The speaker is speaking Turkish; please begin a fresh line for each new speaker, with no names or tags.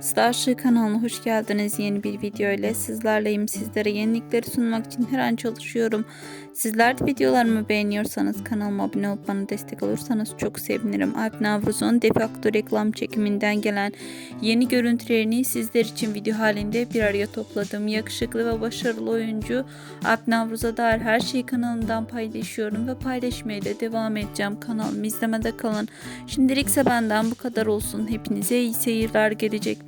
Starship kanalına hoş geldiniz. Yeni bir video ile sizlerleyim. Sizlere yenilikleri sunmak için her an çalışıyorum. Sizler de videolarımı beğeniyorsanız kanalıma abone olup bana destek olursanız çok sevinirim. Alp Navruz'un defakto reklam çekiminden gelen yeni görüntülerini sizler için video halinde bir araya topladım. Yakışıklı ve başarılı oyuncu Alp Navruz'a dair her şeyi kanalımdan paylaşıyorum ve paylaşmaya da devam edeceğim. Kanalımı izlemede kalın. Şimdilik ise benden bu kadar olsun. Hepinize iyi seyirler gelecek